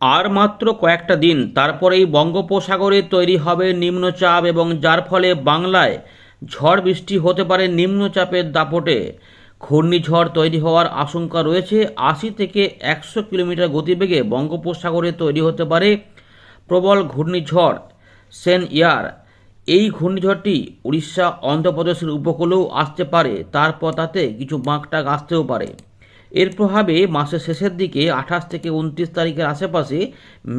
আর মাত্র কয়েকটা দিন, তারপরেই বঙ্গোপসাগরে তৈরি হবে নিম্নচাপ এবং যার ফলে বাংলায় ঝড় বৃষ্টি হতে পারে নিম্নচাপের দাপটে। ঘূর্ণিঝড় তৈরি হওয়ার আশঙ্কা রয়েছে। আশি থেকে একশো কিলোমিটার গতিবেগে বঙ্গোপসাগরে তৈরি হতে পারে প্রবল ঘূর্ণিঝড় সেন ইয়ার। এই ঘূর্ণিঝড়টি উড়িষ্যা, অন্ধ্রপ্রদেশের উপকূলেও আসতে পারে তারপর তাতে কিছু বাঁকটাক আসতেও পারে। এর প্রভাবে মাসের শেষের দিকে আঠাশ থেকে উনত্রিশ তারিখের আশেপাশে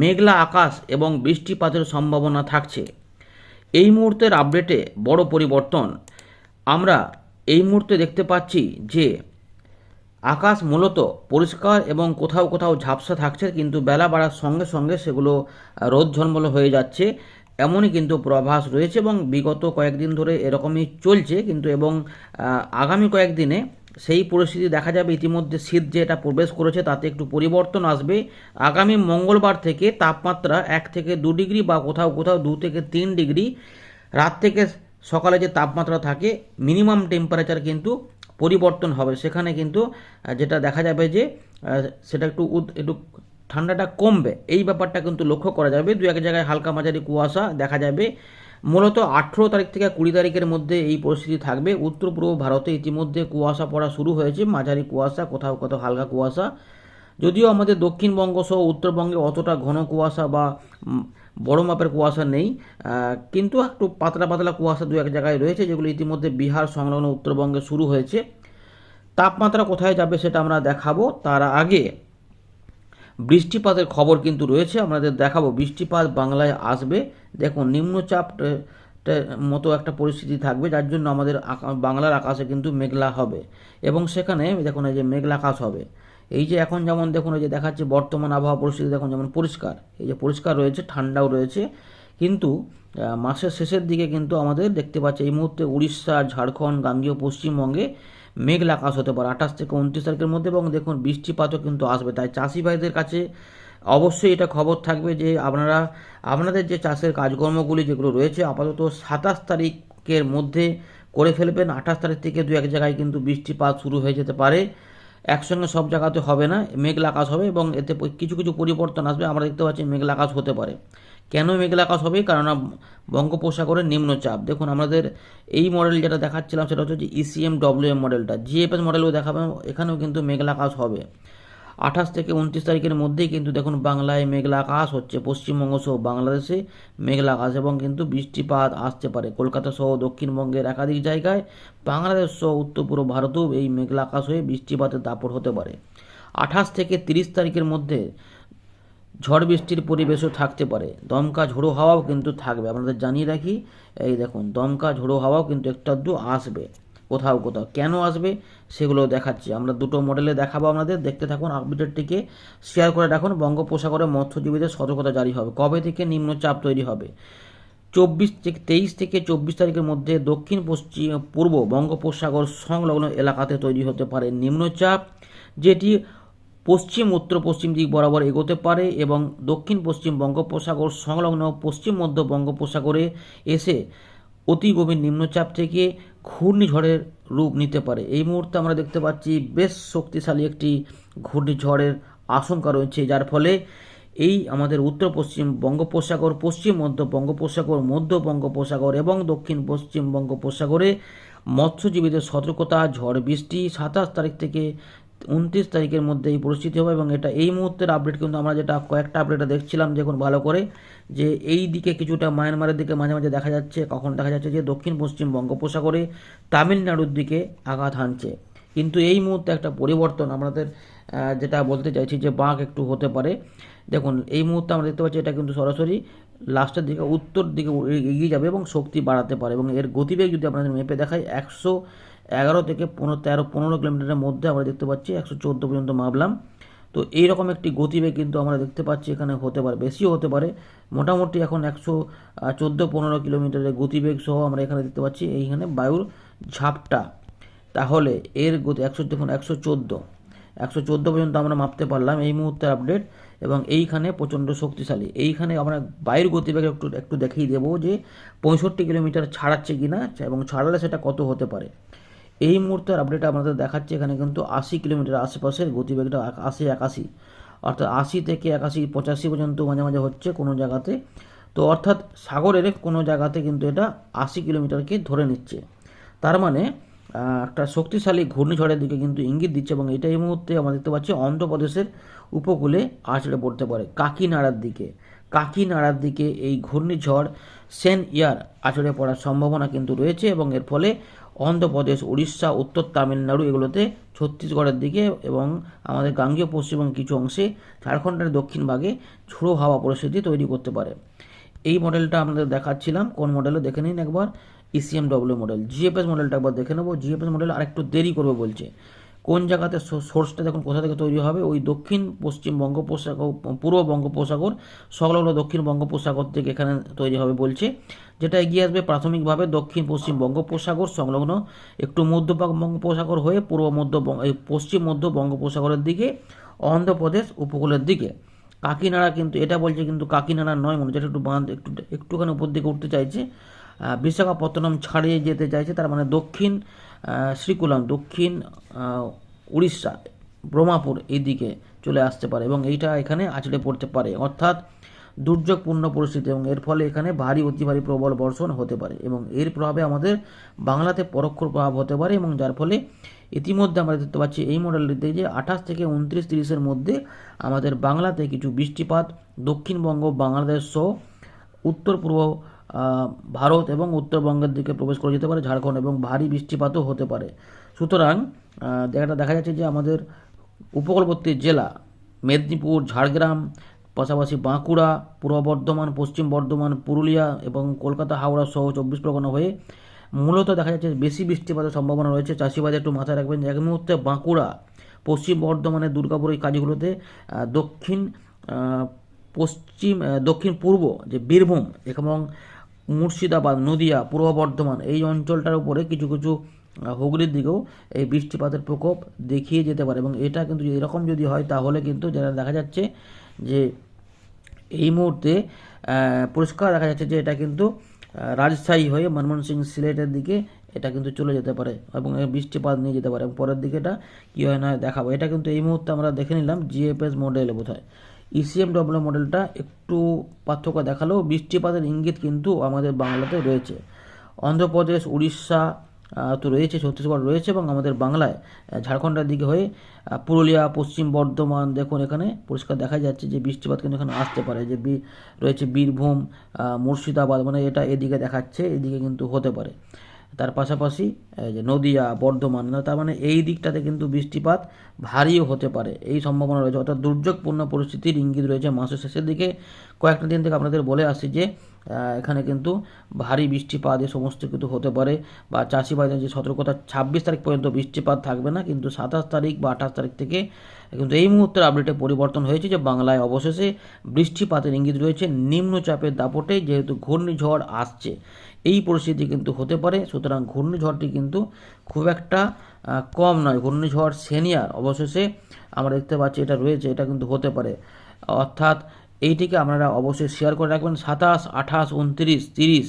মেঘলা আকাশ এবং বৃষ্টিপাতের সম্ভাবনা থাকছে। এই মুহূর্তের আপডেটে বড় পরিবর্তন। আমরা এই মুহূর্তে দেখতে পাচ্ছি যে আকাশ মূলত পরিষ্কার এবং কোথাও কোথাও ঝাপসা থাকছে, কিন্তু বেলা বাড়ার সঙ্গে সঙ্গে সেগুলো রোদ ঝলমল হয়ে যাচ্ছে। এমনই কিন্তু প্রভাস রয়েছে এবং বিগত কয়েকদিন ধরে এরকমই চলছে, কিন্তু এবং আগামী কয়েকদিনে সেই পরিস্থিতি দেখা যাবে। ইতিমধ্যে শীত যে এটা প্রবেশ করেছে, তাতে একটু পরিবর্তন আসবে। আগামী মঙ্গলবার থেকে তাপমাত্রা এক থেকে দু ডিগ্রি বা কোথাও কোথাও দু থেকে তিন ডিগ্রি। রাত থেকে সকালে যে তাপমাত্রা থাকে, মিনিমাম টেম্পারেচার কিন্তু পরিবর্তন হবে। সেখানে কিন্তু যেটা দেখা যাবে যে সেটা একটু একটু ঠান্ডাটা কমবে। এই ব্যাপারটা কিন্তু লক্ষ্য করা যাবে। দু এক জায়গায় হালকা মাঝারি কুয়াশা দেখা যাবে। মূলত আঠেরো তারিখ থেকে কুড়ি তারিখের মধ্যে এই পরিস্থিতি থাকবে। উত্তর পূর্ব ভারতে ইতিমধ্যে কুয়াশা পড়া শুরু হয়েছে। মাঝারি কুয়াশা, কোথাও কোথাও হালকা কুয়াশা। যদিও আমাদের দক্ষিণবঙ্গ সহ উত্তরবঙ্গে অতটা ঘন কুয়াশা বা বড় মাপের কুয়াশা নেই। কিন্তু একটু পাতলা পাতলা কুয়াশা দু এক জায়গায় রয়েছে, যেগুলো ইতিমধ্যে বিহার সংলগ্ন উত্তরবঙ্গে শুরু হয়েছে। তাপমাত্রা কোথায় যাবে সেটা আমরা দেখাবো। তার আগে বৃষ্টিপাতের খবর কিন্তু রয়েছে আমাদের দেখাবো, বৃষ্টিপাত বাংলায় আসবে। দেখুন, নিম্নচাপ মতো একটা পরিস্থিতি থাকবে, যার জন্য আমাদের বাংলার আকাশে কিন্তু মেঘলা হবে। এবং সেখানে, দেখুন, এই যে মেঘলা আকাশ হবে। এই যে এখন যেমন, দেখুন, এই যে দেখাচ্ছে বর্তমান আবহাওয়া পরিস্থিতি, দেখুন, যেমন পরিষ্কার। এই যে পরিষ্কার রয়েছে, ঠান্ডাও রয়েছে। কিন্তু মাসের শেষের দিকে কিন্তু আমাদের দেখতে পাচ্ছি, এই মুহূর্তে উড়িষ্যা, ঝাড়খণ্ড, গাঙ্গীয় পশ্চিমবঙ্গে মেঘলা আকাশ হতে পারে। আঠাশ থেকে উনত্রিশ তারিখের মধ্যে এবং দেখুন বৃষ্টিপাতও কিন্তু আসবে। তাই চাষি ভাইদের কাছে অবশ্যই এটা খবর থাকবে যে আপনারা, আপনাদের যে চাষের কাজকর্মগুলি যেগুলো রয়েছে, আপাতত সাতাশ তারিখের মধ্যে করে ফেলবেন। আঠাশ তারিখ থেকে দু এক জায়গায় কিন্তু বৃষ্টিপাত শুরু হয়ে যেতে পারে। একসঙ্গে সব জায়গাতে হবে না। মেঘলা আকাশ হবে এবং এতে কিছু কিছু পরিবর্তন আসবে। আমরা দেখতে পাচ্ছি মেঘলা আকাশ হতে পারে। কেন মেঘলা আকাশ হবে? কারণ বঙ্গোপসাগরের নিম্নচাপ। দেখুন, আমাদের এই মডেল যেটা দেখাচ্ছিলাম সেটা হচ্ছে যে ইসিএম ডব্লিউএম মডেলটা জিএফএস মডেলও দেখাবে এখানেও কিন্তু মেঘলা আকাশ হবে। আঠাশ থেকে উনত্রিশ তারিখের মধ্যেই কিন্তু দেখুন বাংলায় মেঘলা আকাশ হচ্ছে, পশ্চিমবঙ্গ সহ বাংলাদেশে মেঘলা আকাশ এবং কিন্তু বৃষ্টিপাত আসতে পারে। কলকাতা সহ দক্ষিণবঙ্গের একাধিক জায়গায়, বাংলাদেশ সহ উত্তর পূর্ব ভারতেও এই মেঘলা আকাশ হয়ে বৃষ্টিপাতের দাপট হতে পারে। আঠাশ থেকে তিরিশ তারিখের মধ্যে ঝড় বৃষ্টির পরিবেশও থাকতে পারে। দমকা ঝোড়ো হাওয়াও কিন্তু থাকবে। আপনাদের জানিয়ে রাখি, এই দেখুন, দমকা ঝোড়ো হাওয়াও কিন্তু একটু আধটু আসবে, কোথাও কোথাও। কেন আসবে সেগুলো দেখাচ্ছি। আমরা দুটো মডেলে দেখাবো আপনাদের। দেখতে থাকুন আপডেটটিকে। শেয়ার করে রাখুন। বঙ্গোপসাগরে মৎস্যজীবীদের সতর্কতা জারি হবে। কবে থেকে নিম্নচাপ তৈরি হবে? চব্বিশ থেকে তেইশ থেকে চব্বিশ তারিখের মধ্যে দক্ষিণ, পশ্চিম, পূর্ব বঙ্গোপসাগর সংলগ্ন এলাকাতে তৈরি হতে পারে নিম্নচাপ, যেটি পশ্চিম, উত্তর, পশ্চিম দিক বরাবর এগোতে পারে এবং দক্ষিণ, পশ্চিম বঙ্গোপসাগর সংলগ্ন পশ্চিম, মধ্য বঙ্গোপসাগরে এসে অতি গভীর নিম্নচাপ থেকে ঘূর্ণিঝড়ের রূপ নিতে পারে। এই মুহূর্তে আমরা দেখতে পাচ্ছি বেশ শক্তিশালী একটি ঘূর্ণিঝড়ের আশঙ্কা রয়েছে, যার ফলে এই আমাদের উত্তর, পশ্চিম বঙ্গোপসাগর, পশ্চিম, মধ্য বঙ্গোপসাগর মধ্য বঙ্গোপসাগর এবং দক্ষিণ, পশ্চিম বঙ্গোপসাগরে মৎস্যজীবীদের সতর্কতা, ঝড়, বৃষ্টি সাতাশ তারিখ থেকে উনত্রিশ তারিখের মধ্যে এই পরিস্থিতি হবে এবং এটা এই মুহূর্তের আপডেট কিন্তু আমরা যেটা কয়েকটা আপডেটে দেখছিলাম দেখুন ভালো করে যে এই দিকে কিছুটা মায়ানমারের দিকে মাঝে মাঝে দেখা যাচ্ছে, কখন দেখা যাচ্ছে যে দক্ষিণ, পশ্চিম বঙ্গোপসাগরে তামিলনাড়ুর দিকে আঘাত হানছে। কিন্তু এই মুহূর্তে একটা পরিবর্তন আমাদের যেটা বলতে চাইছি যে বাঁক একটু হতে পারে। দেখুন, এই মুহূর্তে আমরা দেখতে পাচ্ছি এটা কিন্তু সরাসরি লাস্টের দিকে, উত্তর দিকে এগিয়ে যাবে এবং শক্তি বাড়াতে পারে এবং এর গতিবেগ যদি আপনাদের মেপে দেখায় একশো এগারো থেকে পনেরো, তেরো, পনেরো কিলোমিটারের মধ্যে আমরা দেখতে পাচ্ছি একশো চোদ্দ পর্যন্ত মাপলাম তো এইরকম একটি গতিবেগ কিন্তু আমরা দেখতে পাচ্ছি এখানে হতে পারে, বেশিও হতে পারে। মোটামুটি এখন একশো চোদ্দ, পনেরো কিলোমিটারের গতিবেগ সহ আমরা এখানে দেখতে পাচ্ছি এইখানে বায়ুর ঝাপটা। তাহলে এর গতি একশো, দেখুন একশো চোদ্দ। একশো চোদ্দ পর্যন্ত আমরা মাপতে পারলাম এই মুহূর্তের আপডেট এবং এইখানে প্রচণ্ড শক্তিশালী। এইখানে আমরা বায়ুর গতিবেগ একটু একটু দেখিয়ে দেবো যে পঁয়ষট্টি কিলোমিটার ছাড়াচ্ছে কি না এবং ছাড়ালে সেটা কত হতে পারে। এই মুহূর্তের আপডেট আপনাদের দেখাচ্ছে। এখানে কিন্তু আশি কিলোমিটার আশেপাশের গতিবেগটা আশি একাশি। অর্থাৎ আশি থেকে একাশি, পঁচাশি পর্যন্ত মাঝে মাঝে হচ্ছে কোনো জায়গাতে। তো অর্থাৎ সাগরের কোনো জায়গাতে কিন্তু এটা আশি কিলোমিটারকে ধরে নিচ্ছে। তার মানে একটা শক্তিশালী ঘূর্ণিঝড়ের দিকে কিন্তু ইঙ্গিত দিচ্ছে এবং এটা এই মুহূর্তে আমরা দেখতে পাচ্ছি অন্ধ্রপ্রদেশের উপকূলে আছড়ে পড়তে পারে। কাকিনাড়ার দিকে। কাকিনাড়ার দিকে এই ঘূর্ণিঝড় সেন ইয়ার আছড়ে পড়ার সম্ভাবনা কিন্তু রয়েছে এবং এর ফলে অন্ধ্রপ্রদেশ, উড়িষ্যা, উত্তর তামিলনাড়ু এগুলোতে ছত্তিশগড়ের দিকে এবং আমাদের গাঙ্গীয় পশ্চিমবঙ্গ কিছু অংশে ঝাড়খণ্ডের দক্ষিণ ভাগে ঝোড়ো হাওয়া পরিস্থিতি তৈরি করতে পারে। এই মডেলটা আমাদের দেখাচ্ছিলাম। কোন মডেলও দেখে নিন একবার। ECMW ECM W model GFS মডেলটা একবার দেখে নেব। জিএফএস মডেল আরেকটু দেরি করবে বলছে। কোন জায়গাতে সোর্সটা দেখুন কোথা থেকে তৈরি হবে? ওই দক্ষিণ পশ্চিম বঙ্গোপসাগর, পূর্ব বঙ্গোপসাগর, সংলগ্ন দক্ষিণ বঙ্গোপসাগর থেকে এখানে তৈরি হবে বলছে, যেটা এগিয়ে আসবে প্রাথমিকভাবে দক্ষিণ পশ্চিম বঙ্গোপসাগর, সংলগ্ন একটু মধ্য বঙ্গোপসাগর হয়ে পূর্ব মধ্য পশ্চিম মধ্য বঙ্গোপসাগরের দিকে, অন্ধ্রপ্রদেশ উপকূলের দিকে। কাকিনাড়া কিন্তু, এটা বলছে কিন্তু কাকিনাড়া নয়, মনে হচ্ছে একটু বাঁধ একটু একটুখানি উপর দিকে উঠতে চাইছে। বিশাখাপত্তনম ছাড়িয়ে যেতে চাইছে, তার মানে দক্ষিণ শ্রীকুলাম, দক্ষিণ উড়িষ্যা, ব্রহ্মাপুর এই দিকে চলে আসতে পারে এবং এইটা এখানে আছড়ে পড়তে পারে। অর্থাৎ দুর্যোগপূর্ণ পরিস্থিতি এবং এর ফলে এখানে ভারী, অতি ভারী প্রবল বর্ষণ হতে পারে এবং এর প্রভাবে আমাদের বাংলাতে পরোক্ষ প্রভাব হতে পারে এবং যার ফলে ইতিমধ্যে আমরা দেখতে পাচ্ছি এই মডেলটিতে যে আঠাশ থেকে উনত্রিশ তিরিশের মধ্যে আমাদের বাংলাতে কিছু বৃষ্টিপাত, দক্ষিণবঙ্গ, বাংলাদেশ সহ উত্তর পূর্ব ভারত এবং উত্তরবঙ্গের দিকে প্রবেশ করে যেতে পারে ঝাড়খণ্ড এবং ভারী বৃষ্টিপাতও হতে পারে। সুতরাং আহ, দেখা যাচ্ছে যে আমাদের উপকূলবর্তী জেলা মেদিনীপুর ঝাড়গ্রাম পাশাপাশি বাঁকুড়া পূর্ব বর্ধমান পশ্চিম বর্ধমান পুরুলিয়া এবং কলকাতা হাওড়া সহ চব্বিশ পরগনা হয়ে মূলত দেখা যাচ্ছে বেশি বৃষ্টিপাতের সম্ভাবনা রয়েছে। চাষিবাদের একটু মাথায় রাখবেন এক মুহূর্তে বাঁকুড়া পশ্চিম বর্ধমানের দুর্গাপুর এই কাজগুলোতে দক্ষিণ পশ্চিম দক্ষিণ পূর্ব যে বীরভূম এবং মুর্শিদাবাদ, নদিয়া, পূর্ব বর্ধমান এই অঞ্চলটার উপরে কিছু কিছু হুগলির দিকেও এই বৃষ্টিপাতের প্রকোপ দেখিয়ে যেতে পারে এবং এটা কিন্তু এরকম যদি হয় তাহলে কিন্তু যেটা দেখা যাচ্ছে যে এই মুহূর্তে পরিষ্কার দেখা যাচ্ছে যে এটা কিন্তু রাজশাহী হয়ে ময়মনসিং সিলেটের দিকে এটা কিন্তু চলে যেতে পারে এবং বৃষ্টিপাত নিয়ে যেতে পারে এবং পরের দিকে এটা কী হয় না দেখাবো। এটা কিন্তু এই মুহূর্তে আমরা দেখে নিলাম জিএফএস মডেলে বোধ হয় ইসিএম ডব্লিউ মডেলটা একটু পার্থক্য দেখালেও বৃষ্টিপাতের ইঙ্গিত কিন্তু আমাদের বাংলাতে রয়েছে। অন্ধ্রপ্রদেশ, উড়িষ্যা তো রয়েছে, ছত্তিশগড় রয়েছে এবং আমাদের বাংলায় ঝাড়খণ্ডের দিকে হয়ে পুরুলিয়া, পশ্চিম বর্ধমান, দেখুন এখানে পরিষ্কার দেখা যাচ্ছে যে বৃষ্টিপাত কিন্তু এখানে আসতে পারে। যে রয়েছে বীরভূম মুর্শিদাবাদ মানে এটা এদিকে দেখাচ্ছে, এদিকে কিন্তু হতে পারে। তার পাশাপাশি যে নদিয়া, বর্ধমান তার মানে এই দিকটাতে কিন্তু বৃষ্টিপাত ভারীও হতে পারে। এই সম্ভাবনা রয়েছে। অর্থাৎ দুর্যোগপূর্ণ পরিস্থিতির ইঙ্গিত রয়েছে মাসের শেষের দিকে। কয়েকটা দিন থেকে আপনাদের বলে আসছি যে এখানে কিন্তু ভারী বৃষ্টিপাত এ সমস্ত কিন্তু হতে পারে। বা চাষি ভাইদের যে সতর্কতা, ছাব্বিশ তারিখ পর্যন্ত বৃষ্টিপাত থাকবে না, কিন্তু সাতাশ তারিখ বা আঠাশ তারিখ থেকে কিন্তু এই মুহূর্তের আপডেটে পরিবর্তন হয়েছে যে বাংলায় অবশেষে বৃষ্টিপাতের ইঙ্গিত রয়েছে। নিম্নচাপের দাপটে যেহেতু ঘূর্ণিঝড় আসছে, এই পরিস্থিতি কিন্তু হতে পারে। সুতরাং ঘূর্ণিঝড়টি কিন্তু খুব একটা কম নয়। ঘূর্ণিঝড় সিনিয়র অবশেষে আমরা দেখতে পাচ্ছি এটা রয়েছে, এটা কিন্তু হতে পারে। অর্থাৎ এইটিকে আপনারা অবশ্যই শেয়ার করে রাখবেন। সাতাশ, আঠাশ, উনত্রিশ, তিরিশ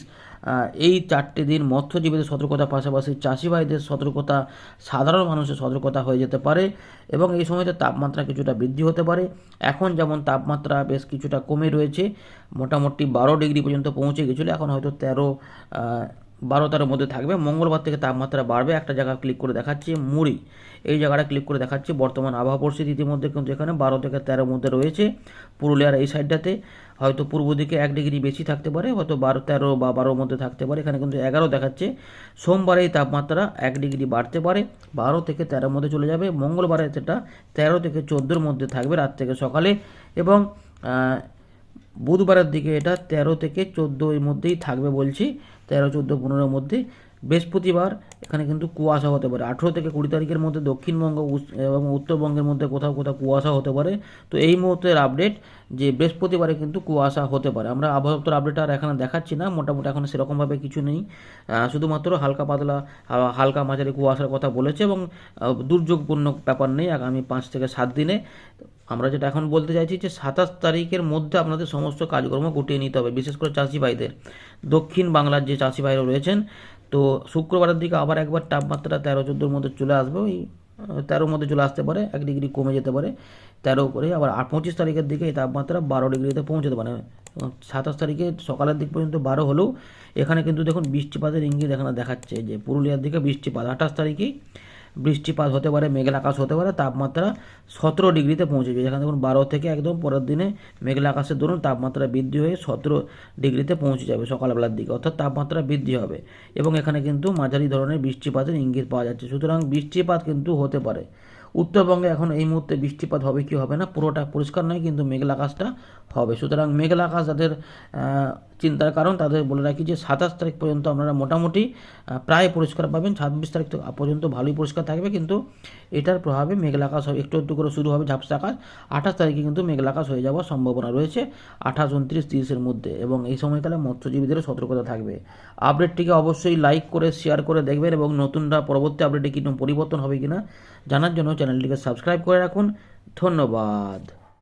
এই চারটে দিন মৎস্যজীবীদের সতর্কতা পাশাপাশি চাষি ভাইদের সতর্কতা, সাধারণ মানুষের সতর্কতা হয়ে যেতে পারে এবং এই সময়তে তাপমাত্রা কিছুটা বৃদ্ধি হতে পারে। এখন যেমন তাপমাত্রা বেশ কিছুটা কমে রয়েছে, মোটামুটি বারো ডিগ্রি পর্যন্ত পৌঁছে গেছিল, এখন হয়তো তেরো বারো তেরোর মধ্যে থাকবে। মঙ্গলবার থেকে তাপমাত্রা বাড়বে। একটা জায়গা ক্লিক করে দেখাচ্ছে, মুড়ি। এই জায়গাটা ক্লিক করে দেখাচ্ছে। বর্তমান আবহাওয়া পরিস্থিতি ইতিমধ্যে কিন্তু এখানে বারো থেকে তেরোর মধ্যে রয়েছে। পুরুলিয়ার এই সাইডটাতে হয়তো পূর্ব দিকে এক ডিগ্রি বেশি থাকতে পারে, হয়তো বারো তেরো বা বারোর মধ্যে থাকতে পারে। এখানে কিন্তু এগারো দেখাচ্ছে। সোমবারে এই তাপমাত্রা এক ডিগ্রি বাড়তে পারে। বারো থেকে তেরোর মধ্যে চলে যাবে। মঙ্গলবারে সেটা তেরো থেকে চোদ্দোর মধ্যে থাকবে রাত থেকে সকালে। এবং বুধবারের দিকে এটা তেরো থেকে চোদ্দোর মধ্যেই থাকবে বলছি তেরো চোদ্দ পনেরোর মধ্যে। বৃহস্পতিবার, এখানে কিন্তু কুয়াশা হতে পারে। আঠেরো থেকে কুড়ি তারিখের মধ্যে দক্ষিণবঙ্গ এবং উত্তরবঙ্গের মধ্যে কোথাও কোথাও কুয়াশা হতে পারে। তো এই মুহূর্তের আপডেট যে বৃহস্পতিবারে কিন্তু কুয়াশা হতে পারে। আমরা আবহাওয়া দপ্তর আপডেট আর এখানে দেখাচ্ছি না, মোটামুটি এখন সেরকমভাবে কিছু নেই। শুধুমাত্র হালকা পাতলা হালকা মাঝারি কুয়াশার কথা বলেছে এবং দুর্যোগপূর্ণ ব্যাপার নেই আগামী পাঁচ থেকে সাত দিনে। আমরা যেটা এখন বলতে চাইছি যে সাতাশ তারিখের মধ্যে আপনাদের সমস্ত কাজকর্ম গুটিয়ে নিতে হবে, বিশেষ করে চাষি ভাইদের। দক্ষিণ বাংলার যে চাষি ভাইরা রয়েছেন তো শুক্রবারের দিকে আবার একবার তাপমাত্রা তেরো, চোদ্দোর মধ্যে চলে আসবে, ওই তেরোর মধ্যে চলে আসতে পারে, এক ডিগ্রি কমে যেতে পারে। তেরো করে আবার পঁচিশ তারিখের দিকে এই তাপমাত্রা বারো ডিগ্রিতে পৌঁছতে পারে। সাতাশ তারিখে সকালের দিক পর্যন্ত বারো হলেও, এখানে কিন্তু দেখুন বৃষ্টিপাতের ইঙ্গিত এখানে দেখাচ্ছে যে, পুরুলিয়ার দিকে বৃষ্টিপাত। আঠাশ তারিখেই বৃষ্টিপাত হতে পারে, মেঘলা আকাশ হতে পারে, তাপমাত্রা সতেরো ডিগ্রিতে পৌঁছে যাবে যেখানে দেখুন, বারো থেকে একদম পরের দিনে মেঘলা আকাশের দরুন তাপমাত্রা বৃদ্ধি হয়ে সতেরো ডিগ্রিতে পৌঁছে যাবে সকালবেলার দিকে, অর্থাৎ তাপমাত্রা বৃদ্ধি হবে। এবং এখানে কিন্তু মাঝারি ধরনের বৃষ্টিপাতের ইঙ্গিত পাওয়া যাচ্ছে। সুতরাং বৃষ্টিপাত কিন্তু হতে পারে। উত্তরবঙ্গে এখন এই মুহূর্তে বৃষ্টিপাত হবে কি হবে না, পুরোটা পরিষ্কার নয়, কিন্তু মেঘলা আকাশটা হবে। সুতরাং মেঘলা আকাশ যাদের চিন্তার কারণ, তাদের বলে রাখি যে সাতাশ তারিখ পর্যন্ত আপনারা মোটামুটি প্রায় পরিষ্কার পাবেন, ছাব্বিশ তারিখ পর্যন্ত ভালোই পরিষ্কার থাকবে, কিন্তু এটার প্রভাবে মেঘলা আকাশ একটু একটু করে শুরু হবে ঝাপসা আকাশ, আঠাশ তারিখে কিন্তু মেঘলা আকাশ হয়ে যাওয়ার সম্ভাবনা রয়েছে, আঠাশ, উনত্রিশ, তিরিশের মধ্যে, এবং এই সময়কালে মৎস্যজীবীদেরও সতর্কতা থাকবে। আপডেটটিকে অবশ্যই লাইক করে, শেয়ার করে দেখবেন, এবং নতুনরা পরবর্তী আপডেটে কী পরিবর্তন হবে কিনা জানার জন্য চ্যানেলটিকে সাবস্ক্রাইব করে রাখুন। ধন্যবাদ।